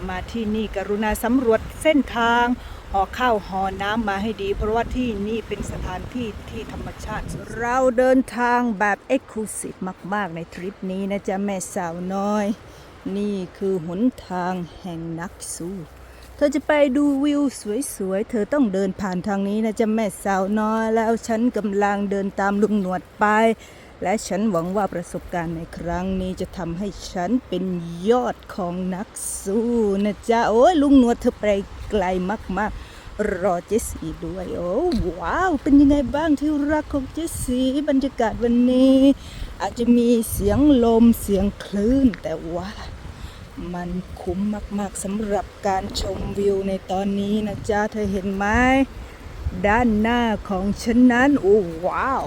จะมาที่นี่กรุณาสำรวจเส้นทางห่อข้าวห่อน้ำมาให้ดี เพราะว่าที่นี่เป็นสถานที่ที่ธรรมชาติ เราเดินทางแบบเอ็กซ์คลูซีฟมาก ๆ ในทริปนี้นะจ๊ะ แม่สาวน้อย นี่คือหนทางแห่งนักสู้ เธอจะไปดูวิวสวยๆ เธอต้องเดินผ่านทางนี้นะจ๊ะ แม่สาวน้อย แล้วฉันกำลังเดินตามลุงหนวดไป และฉันหวังว่าประสบการณ์ในครั้งนี้จะทำให้ฉันเป็นยอดของนักสู้นะจ๊ะ โอ้ยลุงนวดเธอไปไกลมากๆ รอเจสซี่ด้วย โอ้ว้าว เป็นยังไงบ้างที่รักของเจสซี่บรรยากาศวันนี้ อาจจะมีเสียงลมเสียงคลื่นแต่ว่ามันคุ้มมากๆสำหรับการชมวิวในตอนนี้นะจ๊ะ เธอเห็นไหมด้านหน้าของฉันนั้น โอ้ว้าว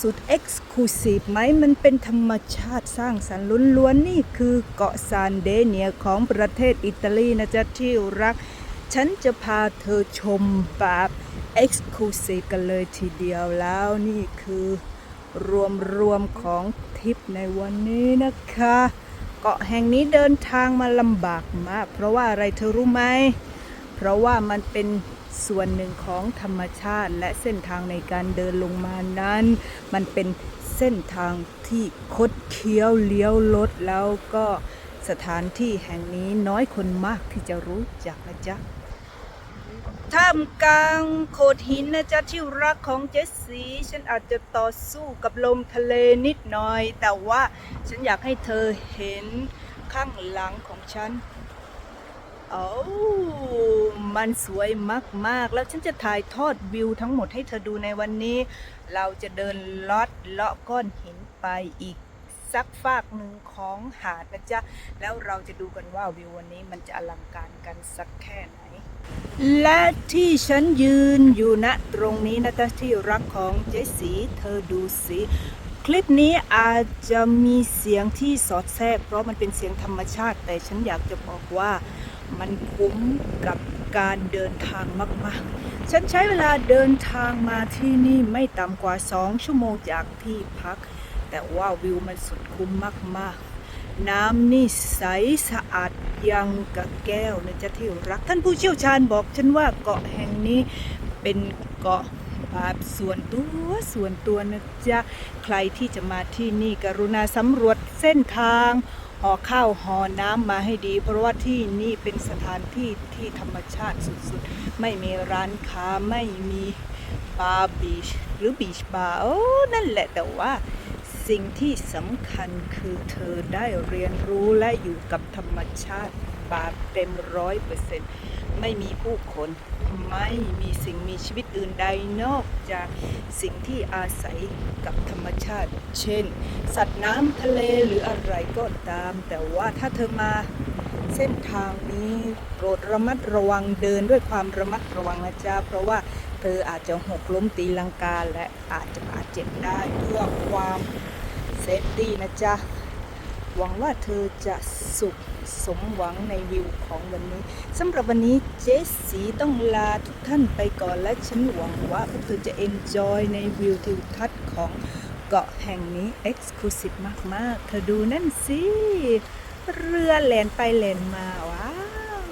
สุดเอ็กซ์คลูซีฟไหมมันเป็นธรรมชาติสร้างสรรค์ล้วนๆนี่คือเกาะซานเดเนียของประเทศอิตาลีนะจ๊ะที่รัก ฉันจะพาเธอชมแบบเอ็กซ์คลูซีฟกันเลยทีเดียวแล้วนี่คือรวมรวมๆของทริปในวันนี้นะคะ เกาะแห่งนี้เดินทางมาลำบากมาก เพราะว่าอะไรเธอรู้ไหม เพราะว่ามันเป็น ส่วนหนึ่งของธรรมชาติและเส้นทางในการเดินลงมานั้น มันเป็นเส้นทางที่คดเคี้ยวเลี้ยวลดแล้วก็สถานที่แห่งนี้น้อยคนมากที่จะรู้จักนะจ๊ะท่ามกลางโขดหินนะจ๊ะที่รักของเจสซี่ฉันอาจจะต่อสู้กับลมทะเลนิดหน่อย แต่ว่าฉันอยากให้เธอเห็นข้างหลังของฉัน โอ้มันสวยมาก ๆ แล้วฉันจะถ่ายทอดวิวทั้งหมดให้เธอดูในวันนี้ เราจะเดินลอดเลาะก้อนหินไปอีกสักฟากหนึ่งของหาดนะจ๊ะ แล้วเราจะดูกันว่าวิววันนี้มันจะอลังการกันสักแค่ไหน และที่ฉันยืนอยู่ณตรงนี้นะจ๊ะที่รักของเจสี เธอดูสิคลิปนี้อาจจะมีเสียงที่สอดแทรก เพราะมันเป็นเสียงธรรมชาติ แต่ฉันอยากจะบอกว่า มันคุ้มกับการเดินทางมากๆ ฉันใช้เวลาเดินทางมาที่นี่ไม่ต่ำกว่า 2 ชั่วโมงจากที่พัก แต่ว่าวิวมันสุดคุ้มมากๆน้ำนี่ใสสะอาดยังกับแก้วนะจ๊ะที่รัก ท่านผู้เชี่ยวชาญบอกฉันว่าเกาะแห่งนี้เป็นเกาะแบบส่วนตัวส่วนตัวนะจ๊ะ ใครที่จะมาที่นี่กรุณาสำรวจเส้นทาง ห่อข้าวห่อน้ำมาให้ดี เพราะว่าที่นี่เป็นสถานที่ที่ธรรมชาติสุดๆ ไม่มีร้านค้าไม่มีบาร์บีชหรือบีชบาร์โอ้นั่นแหละแต่ว่าสิ่งที่สำคัญคือเธอได้เรียนรู้และอยู่กับธรรมชาติ แบบเต็มร้อยเปอร์เซ็นต์ไม่มีผู้คนไม่มีสิ่งมีชีวิตอื่นใดนอกจากสิ่งที่อาศัยกับธรรมชาติ เช่น สัตว์น้ำทะเลหรืออะไรก็ตาม แต่ว่าถ้าเธอมาเส้นทางนี้โปรดระมัดระวังเดินด้วยความระมัดระวังนะจ๊ะเพราะว่าเธออาจจะหกล้มตีลังกาและอาจจะบาดเจ็บได้เพื่อความเซฟตี้นะจ๊ะ หวังว่าเธอจะสุขสมหวังในวิวของวันนี้สำหรับวันนี้เจสสีต้องลาทุกท่านไปก่อนและฉันหวังว่าพวกเธอจะ enjoy ในวิวทิวทัศน์ของเกาะแห่งนี้ exclusive มาก ๆ เธอดูนั่นสิ เรือแล่นไปแล่นมา ว้าว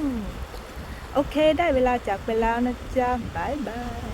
โอเคได้เวลาจากไปแล้วนะจ๊ะบายบาย